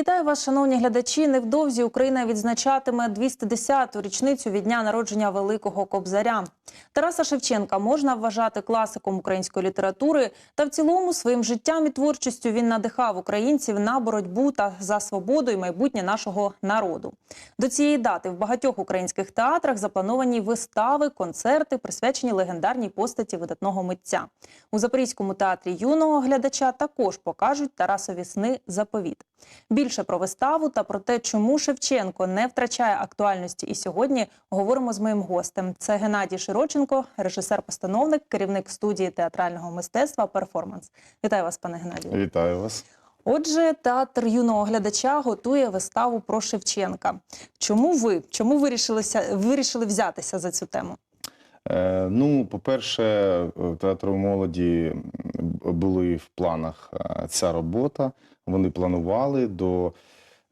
Вітаю вас, шановні глядачі. Невдовзі Україна відзначатиме 210-ту річницю від дня народження Великого Кобзаря. Тараса Шевченка можна вважати класиком української літератури, та в цілому своїм життям і творчістю він надихав українців на боротьбу та за свободу і майбутнє нашого народу. До цієї дати в багатьох українських театрах заплановані вистави, концерти, присвячені легендарній постаті видатного митця. У Запорізькому театрі юного глядача також покажуть Тарасові сни заповіт. Більше про виставу та про те, чому Шевченко не втрачає актуальності і сьогодні говоримо з моїм гостем. Це Геннадій Широченко, режисер-постановник, керівник студії театрального мистецтва Перформанс. Вітаю вас, пане Геннадію. Вітаю вас. Отже, театр юного глядача готує виставу про Шевченка. Чому ви чому вирішилися вирішили взятися за цю тему? Е, ну, по-перше, театру молоді були в планах е, ця робота. Вони планували до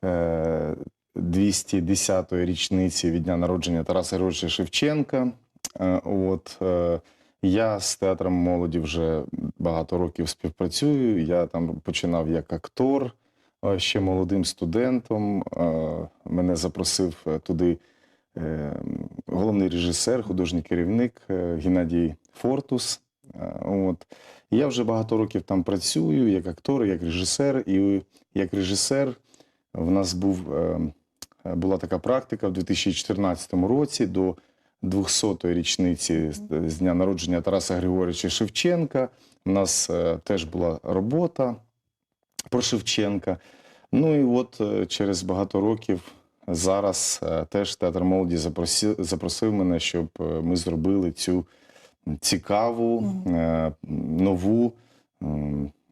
е, 210-ї річниці від дня народження Тараса Григоровича Шевченка. Е, от е, я з театром молоді вже багато років співпрацюю. Я там починав як актор, е, ще молодим студентом. Е, мене запросив е, туди е, головний режисер, художній керівник е, Геннадій Фортус. Е, От. Я вже багато років там працюю як актор, як режисер. І як режисер в нас був, е, була така практика в 2014 році до 200-ї річниці з- дня народження Тараса Григоровича Шевченка. У нас е, теж була робота про Шевченка. Ну і от е, через багато років зараз теж театр молоді запросив, запросив мене, щоб ми зробили цю цікаву, е, нову,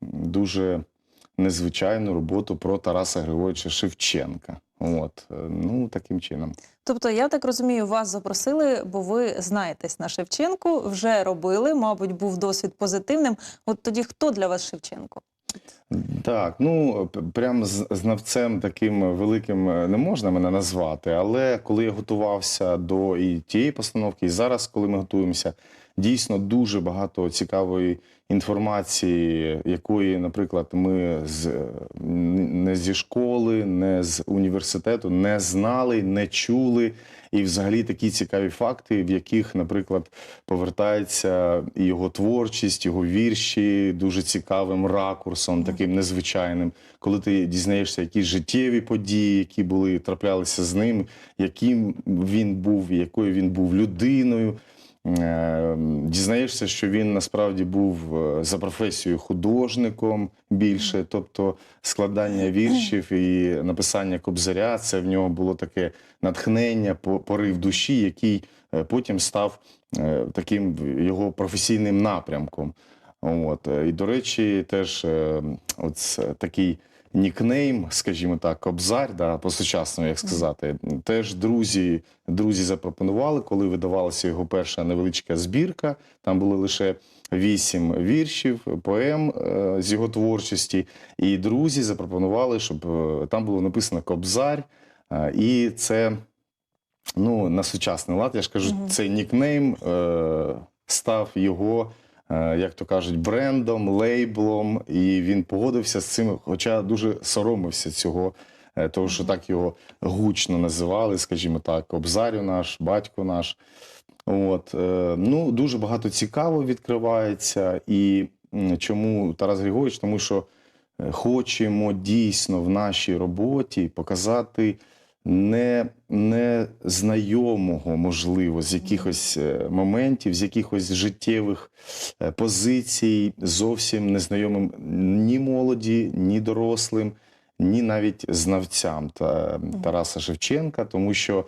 дуже незвичайну роботу про Тараса Григоровича Шевченка. От, е, ну таким чином. Тобто, я так розумію, вас запросили, бо ви знаєтесь на Шевченку, вже робили, мабуть, був досвід позитивним. От тоді хто для вас Шевченко? Так, ну прям знавцем таким великим е, не можна мене назвати, але коли я готувався до і тієї постановки, і зараз, коли ми готуємося, дійсно дуже багато цікавої інформації, якої, наприклад, ми з е, не зі школи, не з університету не знали, не чули. І взагалі такі цікаві факти, в яких, наприклад, повертається і його творчість, його вірші дуже цікавим ракурсом, таким незвичайним. Коли ти дізнаєшся якісь життєві події, які були траплялися з ним, яким він був, якою він був людиною. Е, Дізнаєшся, що він насправді був е, за професією художником більше, тобто складання віршів і написання кобзаря, це в нього було таке натхнення, порив душі, який е, потім став е, таким його професійним напрямком. От. І, до речі, теж е, от такий нікнейм, скажімо так, Кобзар, да, по-сучасному, як сказати, теж друзі, друзі запропонували, коли видавалася його перша невеличка збірка. Там були лише вісім віршів, поем е, з його творчості. І друзі запропонували, щоб е, там було написано Кобзар. Е, І це ну, на сучасний лад, я ж кажу, Мгм. цей нікнейм е, став його, як то кажуть, брендом, лейблом, і він погодився з цим, хоча дуже соромився цього, е, того, що так його гучно називали, скажімо так, Кобзарю наш, батько наш. От, е, ну, дуже багато цікаво відкривається. І чому Тарас Григорович? Тому що е, хочемо дійсно в нашій роботі показати не, не знайомого, можливо, з якихось е, моментів, з якихось життєвих е, позицій, зовсім незнайомим ні молоді, ні дорослим, ні навіть знавцям та Тараса Шевченка, тому що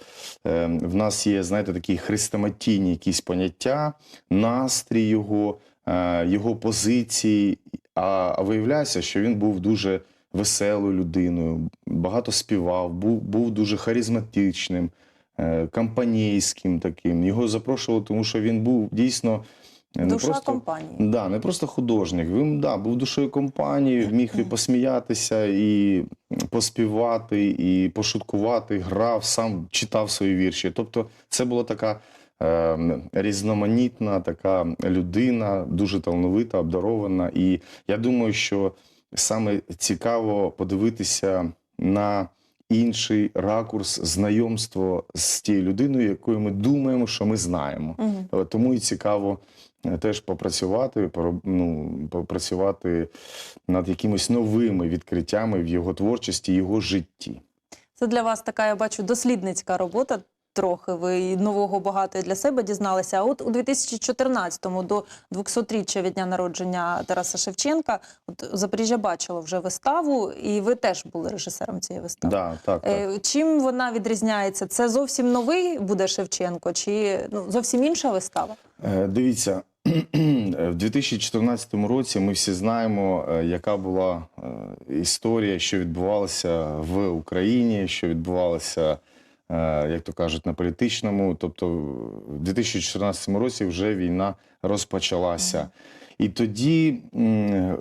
е, в нас є, знаєте, такі хрестоматійні якісь поняття, настрій його, е, його позиції. А, а виявляється, що він був дуже веселою людиною, багато співав, був, був дуже харизматичним, е, компанійським таким. Його запрошували, тому що він був дійсно е, не Душа просто компанії. Да, не просто художник. Він да, був душою компанії, вміг і посміятися, і поспівати, і пошуткувати, грав, сам читав свої вірші. Тобто, це була така е, різноманітна така людина, дуже талановита, обдарована. І я думаю, що саме цікаво подивитися на інший ракурс знайомство з тією людиною, якою ми думаємо, що ми знаємо. Е, Тому і цікаво е, теж попрацювати, ну, попрацювати над якимись новими відкриттями в його творчості, його житті. Це для вас така, я бачу, дослідницька робота. Трохи ви і нового багато для себе дізналися. А от у 2014-му до 200-річчя від дня народження Тараса Шевченка, от Запоріжжя бачило вже виставу, і ви теж були режисером цієї вистави. Да, так, так. Е, Чим вона відрізняється? Це зовсім новий буде Шевченко, чи ну, зовсім інша вистава? Е, Дивіться, в 2014 році ми всі знаємо, е, яка була історія, що відбувалася в Україні, що відбувалося, як то кажуть, на політичному. Тобто, в 2014 році вже війна розпочалася. І тоді,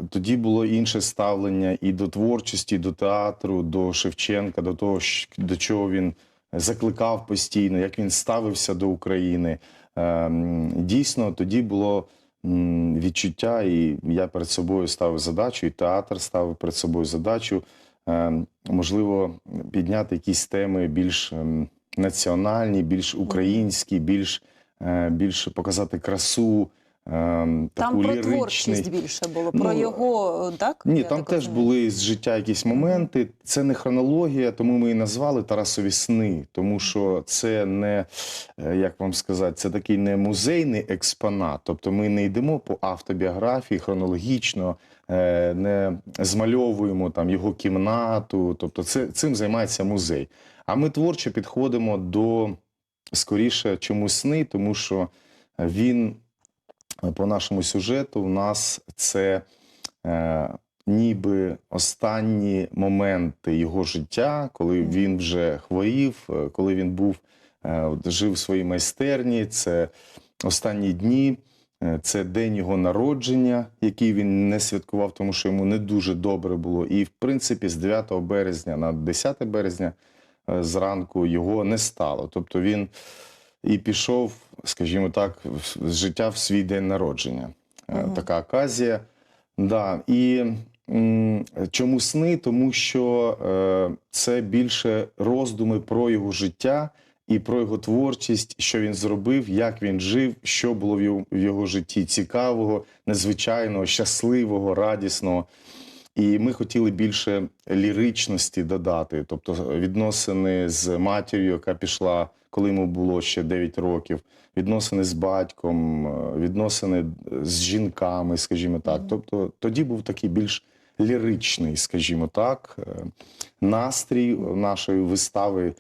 тоді було інше ставлення і до творчості, і до театру, до Шевченка, до того, до чого він закликав постійно, як він ставився до України. Ем, Дійсно, тоді було відчуття, і я перед собою ставив задачу, і театр ставив перед собою задачу, можливо, підняти якісь теми більш ем, національні, більш українські, більш, е, більш показати красу. ем, Там про ліричний. творчість більше було, про Ну, його, так? Ні, там так теж розумію? були з життя якісь моменти. Це не хронологія, тому ми і назвали Тарасові сни, тому що це не е, як вам сказати, це такий не музейний експонат. Тобто ми не йдемо по автобіографії хронологічно, не змальовуємо там його кімнату. Тобто, це цим займається музей. А ми творчо підходимо до скоріше чому сни, тому що він е, по нашому сюжету у нас це е, ніби останні моменти його життя, коли він вже хворів, е, коли він був е, жив в своїй майстерні. Це останні дні. Е, Це день його народження, який він не святкував, тому що йому не дуже добре було. І, в принципі, з 9 березня на 10 березня е, зранку його не стало. Тобто він і пішов, скажімо так, з життя в свій день народження. Е, Така оказія. Да. І чому сни? Тому що е, це більше роздуми про його життя і про його творчість, що він зробив, як він жив, що було в його, в його житті цікавого, незвичайного, щасливого, радісного. І ми хотіли більше ліричності додати, тобто відносини з матір'ю, яка пішла, коли йому було ще 9 років, відносини з батьком, е, відносини з жінками, скажімо так. Тобто тоді був такий більш ліричний, скажімо так, е, настрій нашої вистави.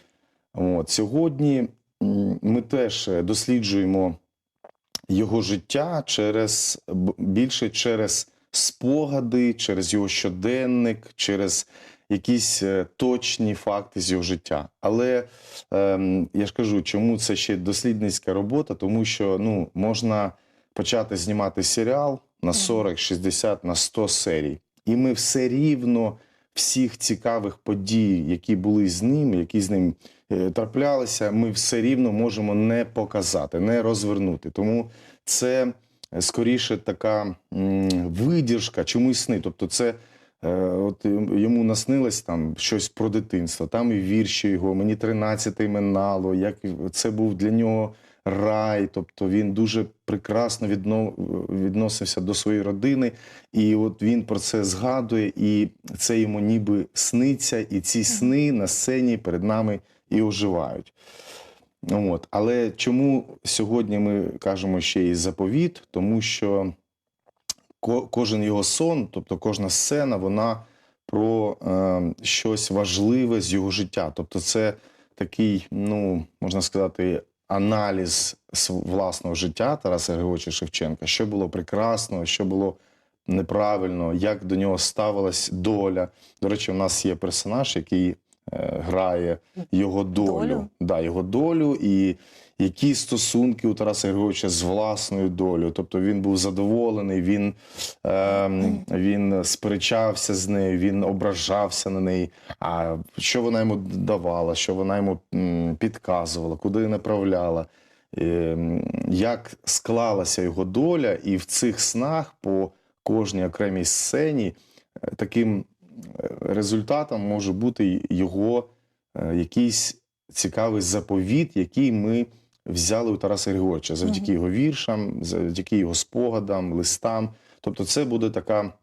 От сьогодні ми теж е, досліджуємо його життя через більше через спогади, через його щоденник, через якісь е, точні факти з його життя. Але ем, я ж кажу, чому це ще дослідницька робота, тому що ну, можна почати знімати серіал на 40, 60, на 100 серій, і ми все рівно всіх цікавих подій, які були з ним, які з ним е, траплялися, ми все рівно можемо не показати, не розвернути. Тому це е, скоріше така м, чомусь сни. Тобто, це е, от йому наснилось там щось про дитинство, там і вірші його, мені 13 минало, як це був для нього рай. Тобто він дуже прекрасно відно, відносився до своєї родини, і от він про це згадує, і це йому ніби сниться, і ці сни на сцені перед нами і оживають. От. Але чому сьогодні ми кажемо ще і заповіт? Тому що ко- кожен його сон, тобто кожна сцена, вона про е, щось важливе з його життя. Тобто, це такий, ну можна сказати, аналіз власного життя Тараса Григоровича Шевченка, що було прекрасно, що було неправильно, як до нього ставилась доля. До речі, у нас є персонаж, який грає його долю. Долю? Да, його долю і які стосунки у Тараса Григоровича з власною долею. Тобто він був задоволений, він, ем, він сперечався з нею, він ображався на неї. А що вона йому давала, що вона йому підказувала, куди направляла. Ем, Як склалася його доля, і в цих снах по кожній окремій сцені е, таким результатом може бути його е, якийсь цікавий заповіт, який ми взяли у Тараса Григоровича завдяки його віршам, завдяки його спогадам, листам. Тобто, це буде така,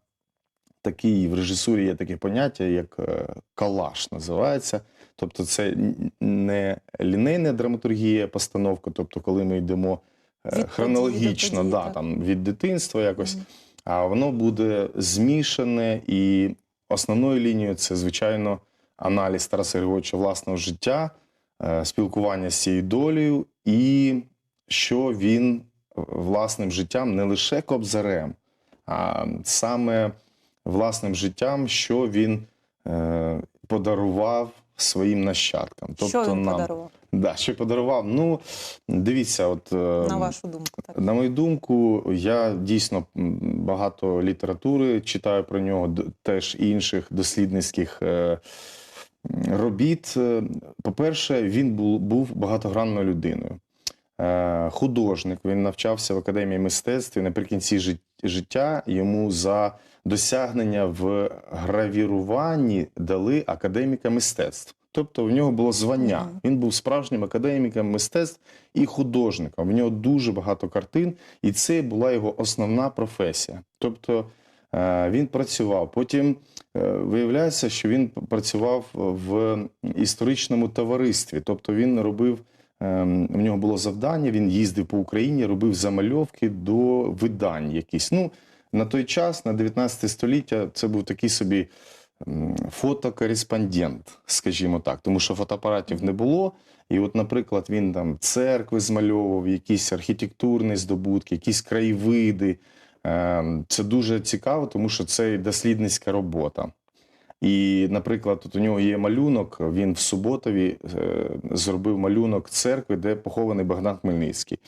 такий в режисурі є таке поняття, як е, калаш називається. Тобто, це не лінейна драматургія, постановка, тобто, коли ми йдемо е, Від хронологічно, події, да, так. там, від дитинства якось. Мгм. А воно буде змішане, і основною лінією це, звичайно, аналіз Тараса Григоровича власного життя, е, спілкування з цією долею, і що він власним життям не лише кобзарем, а саме власним життям, що він е, подарував своїм нащадкам. що він нам, подарував, Да, що подарував. Ну, дивіться, от е, на вашу думку? Так? на мою думку, я дійсно багато літератури читаю про нього, теж інших дослідницьких е, робіт. Е, По-перше, він був, багатогранною людиною. Художник, він навчався в академії мистецтв і наприкінці життя йому за досягнення в гравіруванні дали академіка мистецтв. Тобто в нього було звання. Він був справжнім академіком мистецтв і художником. В нього дуже багато картин, і це була його основна професія. Тобто е, він працював. Потім е, виявляється, що він працював в історичному товаристві. Тобто він робив. ем, В нього було завдання, він їздив по Україні, робив замальовки до видань якісь. Ну, на той час, на 19 століття, це був такий собі фотокореспондент, скажімо так, тому що фотоапаратів не було. І, от, наприклад, він там церкви змальовував, якісь архітектурні здобутки, якісь краєвиди. Ем, Це дуже цікаво, тому що це дослідницька робота. І, наприклад, тут у нього є малюнок. Він в Суботові е, зробив малюнок церкви, де похований Богдан Хмельницький.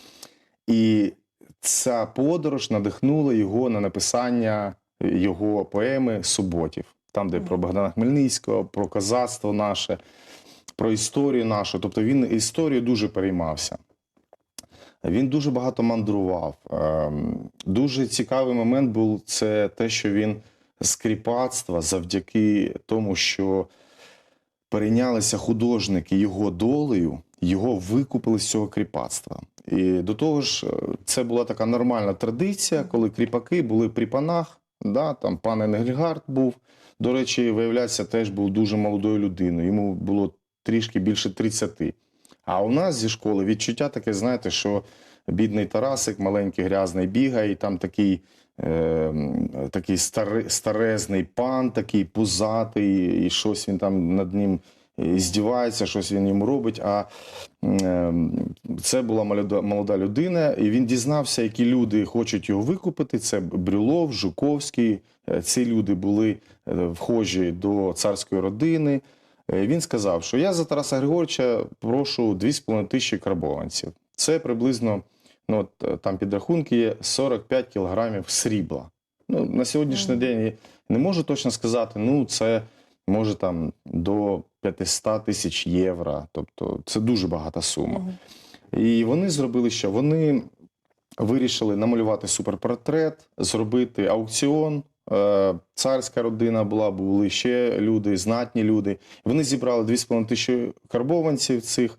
І ця подорож надихнула його на написання його поеми Суботів, там, де про Богдана Хмельницького, про козацтво наше, про історію нашу. Тобто він історією дуже переймався. Він дуже багато мандрував. Ем, Дуже цікавий момент був це те, що він з кріпацтва завдяки тому, що перейнялися художники його долею, його викупили з цього кріпацтва. І до того ж, е, це була така нормальна традиція, коли кріпаки були при панах. Да, там пан Енгельгард був. До речі, виявляється, теж був дуже молодою людиною. Йому було трішки більше 30. А у нас зі школи відчуття таке, знаєте, що бідний Тарасик, маленький грязний, бігає, і там такий, е, такий старезний пан, такий пузатий, і щось він там над ним здівається, щось він йому робить. А е, це була молода, людина, і він дізнався, які люди хочуть його викупити. Це Брюлов, Жуковський. Е, Ці люди були е, вхожі до царської родини. Е, Він сказав, що я за Тараса Григоровича прошу 2,5 тисячі карбованців. Це приблизно, ну от, там підрахунки є 45 кілограмів срібла. Ну, на сьогоднішній день не можу точно сказати, ну це може там до 500 тисяч євро. Тобто це дуже багата сума. І вони зробили що? Вони вирішили намалювати суперпортрет, зробити аукціон. Е, Царська родина була, були ще люди, знатні люди. Вони зібрали 2,5 тисячі карбованців цих.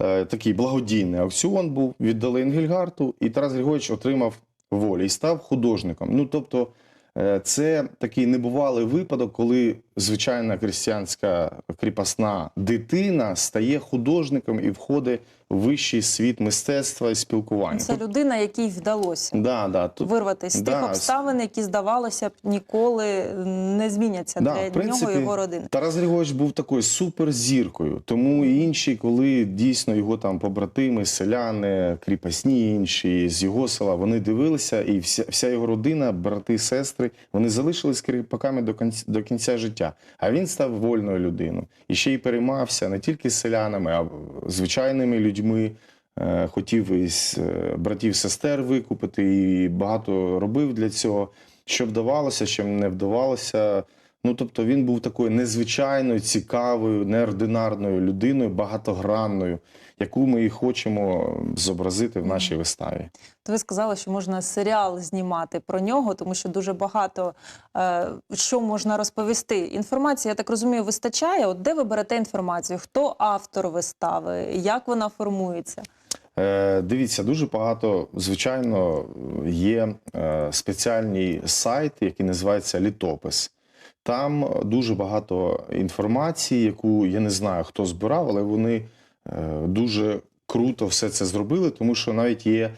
Е, Такий благодійний аукціон був, віддали Енгельгарту, і Тарас Григорович отримав волю і став художником. Ну, тобто, е, це такий небувалий випадок, коли звичайна крістіянська кріпосна дитина стає художником і входить в вищий світ мистецтва і спілкування. Це людина, якій вдалося Да, да, тут, вирватися з да, тих обставин, які здавалося б ніколи не зміняться Да, для в принципі, нього і його родини. Тарас Григорович був такою суперзіркою. Тому і інші, коли дійсно його там побратими, селяни, кріпосні інші з його села, вони дивилися, і вся, вся його родина, брати, сестри, вони залишились кріпаками до кінця, до кінця життя. А він став вольною людиною. І ще й переймався не тільки селянами, а звичайними людьми. Е, Хотів із е, братів сестер викупити і багато робив для цього. Що вдавалося, що не вдавалося. Ну тобто він був такою незвичайною, цікавою, неординарною людиною, багатогранною, яку ми і хочемо зобразити в нашій виставі. То ви сказали, що можна серіал знімати про нього, тому що дуже багато е, що можна розповісти. Інформації, я так розумію, вистачає. От де ви берете інформацію? Хто автор вистави? Як вона формується? Е, дивіться, дуже багато, звичайно, є е, спеціальний сайт, який називається Літопис. Там дуже багато інформації, яку я не знаю, хто збирав, але вони дуже круто все це зробили, тому що навіть є,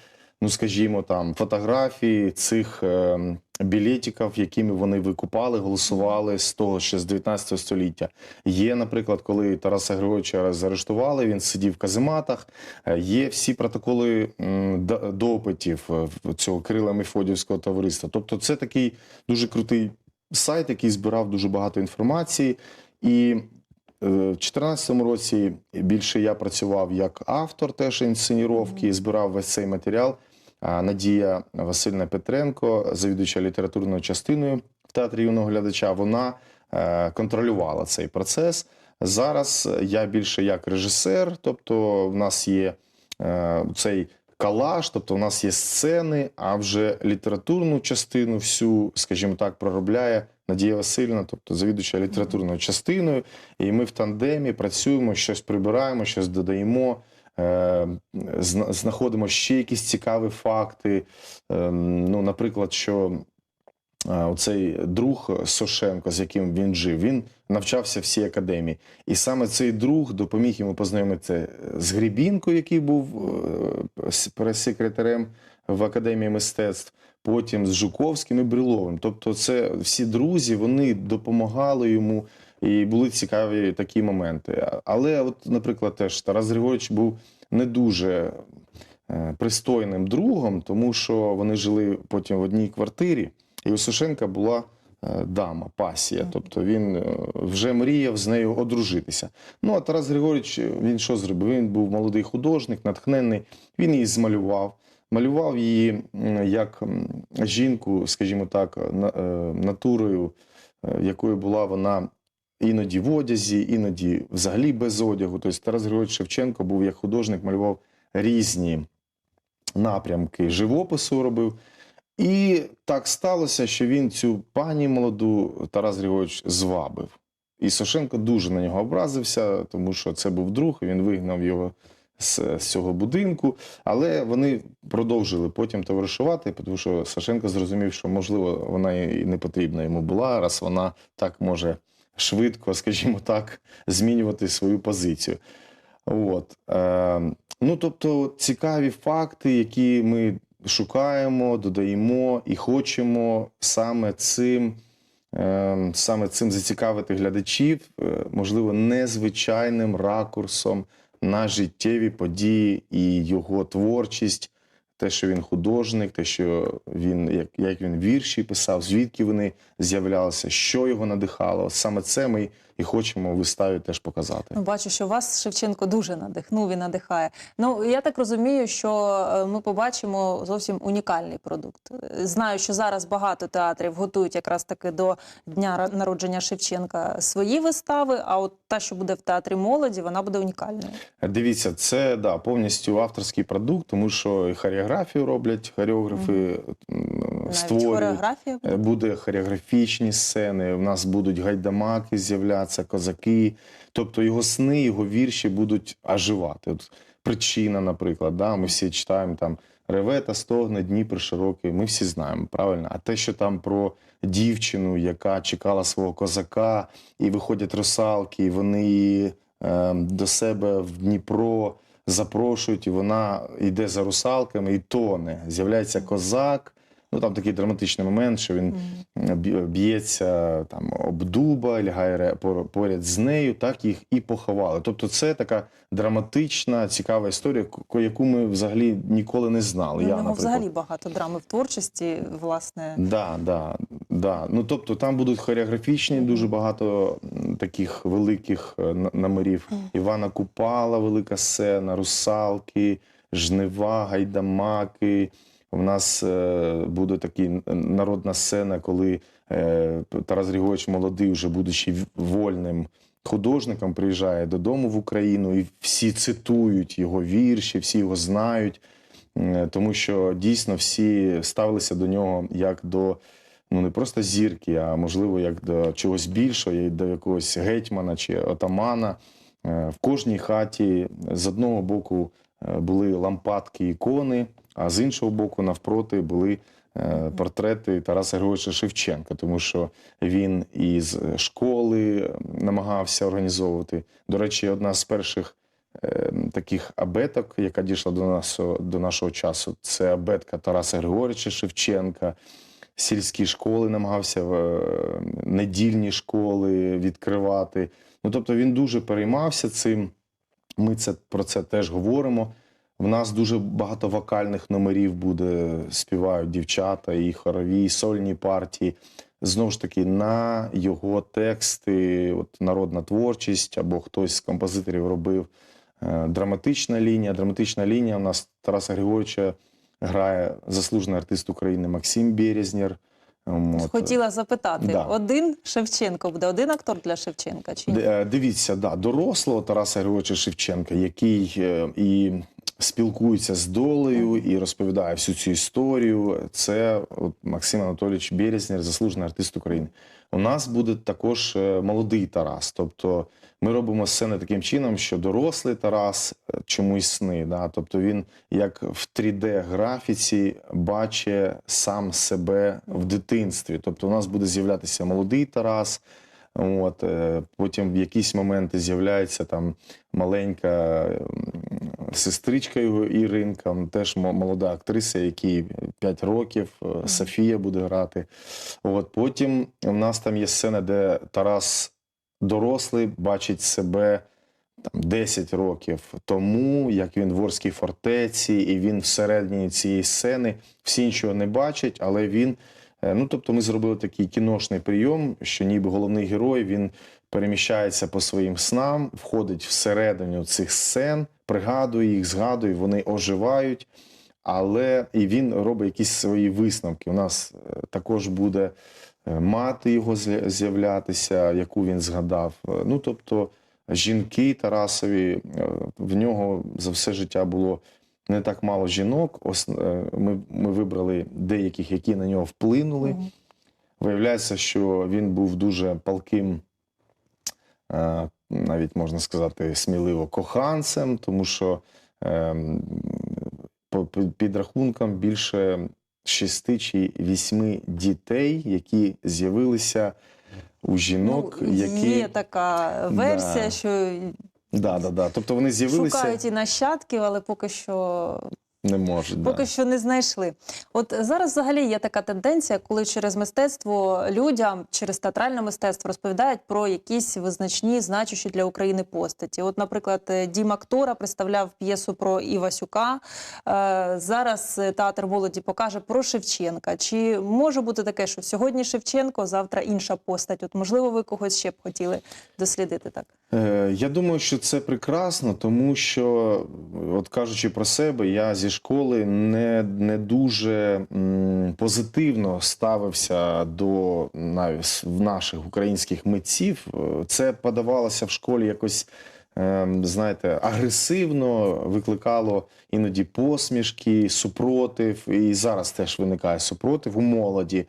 ну скажімо, там фотографії цих е, білетиків, якими вони викупали, голосували з того ще з 19 століття. Є, наприклад, коли Тараса Григоровича заарештували, він сидів в казематах. Е, Є всі протоколи допитів е, цього Кирила Мефодіївського товариства. Тобто, це такий дуже крутий сайт, який збирав дуже багато інформації. І е, в 2014 році більше я працював як автор теж інсценіровки, збирав весь цей матеріал. Надія Васильна Петренко, завідувача літературною частиною в театрі юного глядача, вона е, контролювала цей процес. Зараз я більше як режисер, тобто в нас є е, цей калаш, тобто в нас є сцени, а вже літературну частину всю, скажімо так, проробляє Надія Васильівна, тобто завідувача літературною частиною. І ми в тандемі працюємо, щось прибираємо, щось додаємо. е, Знаходимо ще якісь цікаві факти. Ем, Ну, наприклад, що е, оцей друг Сошенко, з яким він жив, він навчався в цій академії. І саме цей друг допоміг йому познайомитися з Грібінкою, який був е, прес-секретарем в Академії мистецтв, потім з Жуковським і Бриловим. Тобто, це всі друзі, вони допомагали йому. І були цікаві такі моменти. Але, от, наприклад, теж Тарас Григорович був не дуже е, пристойним другом, тому що вони жили потім в одній квартирі, і у Сушенка була е, дама, пасія. Тобто він е, вже мріяв з нею одружитися. Ну а Тарас Григорович, він що зробив? Він був молодий художник, натхненний. Він її змалював. Малював її як жінку, скажімо так, е, натурою, е, якою була вона іноді в одязі, іноді взагалі без одягу. Тобто Тарас Григорович Шевченко був як художник, малював різні напрямки живопису робив. І так сталося, що він цю пані молоду Тарас Григорович звабив. І Сошенко дуже на нього образився, тому що це був друг, він вигнав його з, з цього будинку. Але вони продовжили потім товаришувати, тому що Сашенко зрозумів, що можливо вона і не потрібна йому була, раз вона так може швидко, скажімо так, змінювати свою позицію. От. Е, ну, тобто, цікаві факти, які ми шукаємо, додаємо і хочемо саме цим, е, саме цим зацікавити глядачів, е, можливо, незвичайним ракурсом на життєві події і його творчість, те, що він художник, те, що він як, як він вірші писав, звідки вони з'являлися, що його надихало. Саме це ми і хочемо виставі теж показати. Ну, бачу, що вас Шевченко дуже надихнув і надихає. Ну я так розумію, що е, ми побачимо зовсім унікальний продукт. Е, Знаю, що зараз багато театрів готують якраз таки до дня народження Шевченка свої вистави. А от та, що буде в театрі молоді, вона буде унікальною. Дивіться, це да, повністю авторський продукт, тому що і хореографію роблять хореографи, м, Навіть створюють. Е, Буде хореографічні сцени, у нас будуть гайдамаки з'являтися, козаки. Тобто його сни, його вірші будуть оживати. От причина, наприклад, да, ми всі читаємо там реве та стогне, Дніпр широкий. Ми всі знаємо, правильно? А те, що там про дівчину, яка чекала свого козака, і виходять русалки, і вони її е, до себе в Дніпро запрошують, і вона йде за русалками і тоне. З'являється козак. Ну там такий драматичний момент, що він б'є- б'ється там об дуба, лягає поряд з нею, так їх і поховали. Тобто, це така драматична, цікава історія, яку ми взагалі ніколи не знали. Ну, Я, наприклад. взагалі багато драми в творчості, власне. Да, да, да. Ну тобто там будуть хореографічні, дуже багато таких великих е, номерів. Івана Купала, велика сцена, русалки, жнива, гайдамаки. У нас е, буде така народна сцена, коли е, Тарас Григорович молодий, вже будучи вольним художником, приїжджає додому в Україну, і всі цитують його вірші, всі його знають, Е, тому що дійсно всі ставилися до нього як до ну не просто зірки, а можливо як до чогось більшого, як до якогось гетьмана чи отамана. В кожній хаті з одного боку були лампадки ікони, а з іншого боку, навпроти, були е, портрети Тараса Григоровича Шевченка, тому що він із школи намагався організовувати. До речі, одна з перших е, таких абеток, яка дійшла до нас до нашого часу, це абетка Тараса Григоровича Шевченка. Сільські школи намагався е, недільні школи відкривати. Ну тобто він дуже переймався цим. Ми це про це теж говоримо. В нас дуже багато вокальних номерів буде, співають дівчата, і хорові, і сольні партії. Знову ж таки, на його тексти, от народна творчість, або хтось з композиторів робив е, драматична лінія. Драматична лінія у нас Тараса Григоровича грає заслужений артист України Максим Березнєр. Ем, от. Хотіла запитати: Да. один Шевченко буде один актор для Шевченка? Чи ні? Е, Дивіться, да, дорослого Тараса Григоровича Шевченка, який е, і спілкується з долею і розповідає всю цю історію. Це от Максим Анатолійович Березнєр, заслужений артист України. У нас буде також е, молодий Тарас. Тобто ми робимо сцени таким чином, що дорослий Тарас е, чомусь сни. Да? Тобто він як в 3D-графіці бачить сам себе в дитинстві. Тобто у нас буде з'являтися молодий Тарас. От, е, потім в якісь моменти з'являється там маленька сестричка його Іринка, теж молода актриса, якій 5 років, е, Софія буде грати. От, потім в нас там є сцена, де Тарас дорослий бачить себе там 10 років тому, як він в Орській фортеці, і він всередині цієї сцени всі нічого не бачать, але він. Е, Ну, тобто, ми зробили такий кіношний прийом, що ніби головний герой він переміщається по своїм снам, входить всередину цих сцен, пригадує їх, згадує, вони оживають. Але і він робить якісь свої висновки. У нас е, також буде е, мати його з'являтися, яку він згадав. Ну тобто, жінки Тарасові в нього за все життя було не так мало жінок. Ос- е, Ми, ми вибрали деяких, які на нього вплинули. Виявляється, що він був дуже палким, е, навіть можна сказати, сміливо коханцем, тому що по по підрахункам більше шести чи вісьми дітей, які з'явилися у жінок, Ну, які Є така версія, Да. що да, да, да. тобто вони з'явилися шукають і нащадків, але поки що не можуть. Поки да. що не знайшли. От зараз взагалі є така тенденція, коли через мистецтво людям, через театральне мистецтво розповідають про якісь визначні, значущі для України постаті. От, наприклад, Дім актора представляв п'єсу про Івасюка. Е, Зараз театр молоді покаже про Шевченка. Чи може бути таке, що сьогодні Шевченко, завтра інша постать? От можливо, ви когось ще б хотіли дослідити так? Е, Я думаю, що це прекрасно, тому що, от кажучи про себе, я зі школи не, не дуже позитивно ставився до навіть наших українських митців. Це подавалося в школі якось. ем, Знаєте, агресивно викликало іноді посмішки, супротив, і зараз теж виникає супротив у молоді.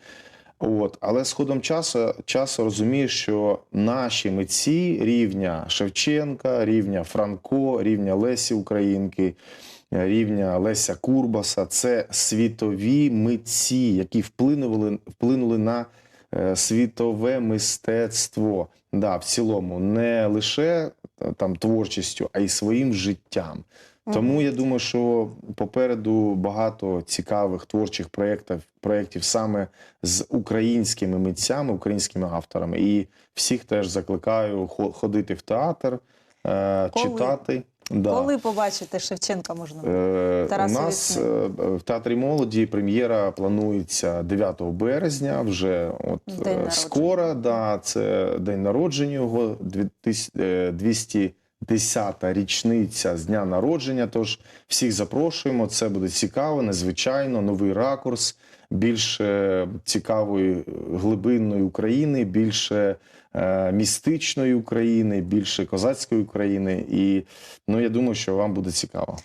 От, але з ходом часу, часу розумієш, що наші митці рівня Шевченка, рівня Франко, рівня Лесі Українки, рівня Леся Курбаса це світові митці, які вплинули, вплинули на е, світове мистецтво. Да, в цілому, не лише е, там творчістю, а й своїм життям. Тому я думаю, що попереду багато цікавих творчих проєктів, проєктів саме з українськими митцями, українськими авторами. І всіх теж закликаю хо- ходити в театр, е, Коли? читати. Да. Коли побачите Шевченка можна? Е, У нас е, в театрі молоді прем'єра планується 9 березня. Вже от День е, скоро. Да, це день народження його 2000, е, 210-та річниця з дня народження. Тож всіх запрошуємо. Це буде цікаво, незвичайно, новий ракурс, більше цікавої глибинної України, більше містичної України, більше козацької України. І ну я думаю, що вам буде цікаво.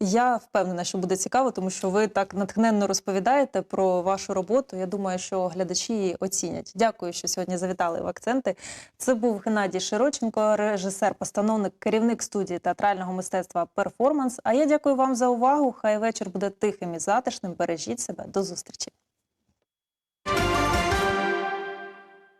Я впевнена, що буде цікаво, тому що ви так натхненно розповідаєте про вашу роботу. Я думаю, що глядачі її оцінять. Дякую, що сьогодні завітали в акценти. Це був Геннадій Широченко, режисер, постановник, керівник студії театрального мистецтва Перформанс. А я дякую вам за увагу. Хай вечір буде тихим і затишним. Бережіть себе. До зустрічі.